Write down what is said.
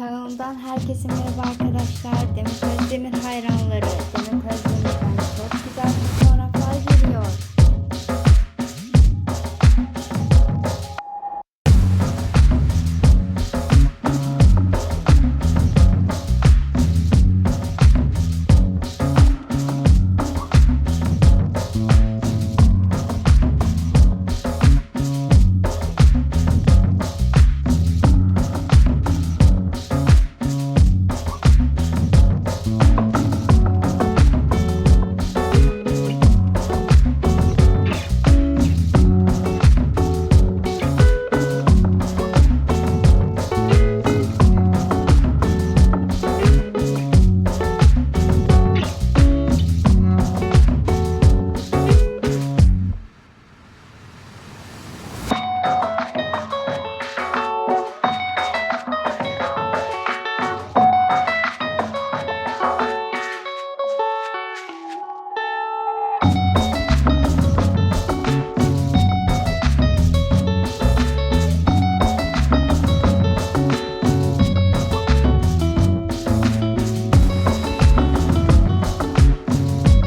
kanalımdan herkese merhaba arkadaşlar. Demir Özdemir hayranları. Demet